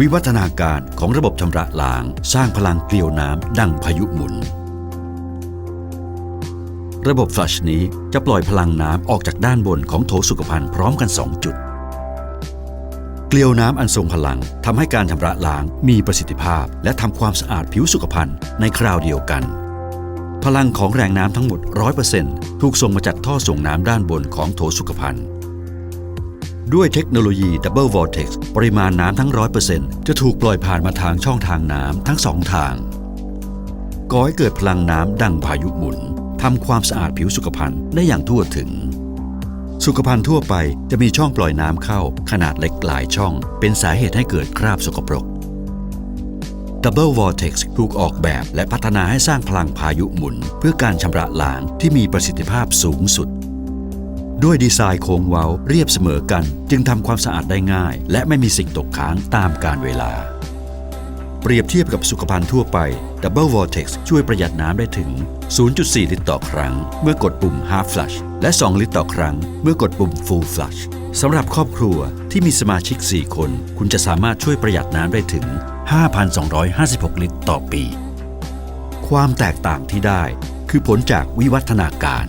วิวัฒนาการของระบบชำระล้าง สร้างพลังเกลียวน้ำดังพายุหมุน ระบบ Flush นี้จะปล่อยพลังน้ำออกจากด้านบนของโถสุขภัณฑ์พร้อมกัน 2 จุด เกลียวน้ำอันทรงพลังทำให้การชำระล้างมีประสิทธิภาพ และทำความสะอาดผิวสุขภัณฑ์ในคราวเดียวกัน พลังของแรงน้ำทั้งหมด 100%ถูกส่งมาจากท่อส่งน้ำด้านบนของโถสุขภัณฑ์ ด้วยเทคโนโลยี Double Vortex ปริมาณน้ำทั้ง 100%จะถูกปล่อยผ่านมาทางช่องทางน้ำทั้งสองทางก่อให้เกิดพลังน้ำดังพายุหมุนทำความสะอาดผิวสุขภัณฑ์ได้อย่างทั่วถึง สุขภัณฑ์ทั่วไปจะมีช่องปล่อยน้ำเข้าขนาดเล็กหลายช่อง เป็นสาเหตุให้เกิดคราบสกปรก Double Vortex ถูกออกแบบและพัฒนาให้สร้างพลังพายุหมุน เพื่อการชำระล้างที่มีประสิทธิภาพสูงสุด ด้วยดีไซน์โค้งเว้าเรียบเสมอกัน จึงทำความสะอาดได้ง่าย และไม่มีสิ่งตกค้างตามกาลเวลา เปรียบเทียบกับสุขภัณฑ์ทั่วไป Double Vortex ช่วยประหยัดน้ำได้ถึง 0.4 ลิตรต่อครั้ง เมื่อกดปุ่ม Half Flush และ 2 ลิตรต่อครั้ง เมื่อกดปุ่ม Full Flush สำหรับครอบครัวที่มีสมาชิก 4 คน คุณจะสามารถช่วยประหยัดน้ำได้ถึง 5,256 ลิตรต่อปี ความแตกต่างที่ได้คือผลจากวิวัฒนาการ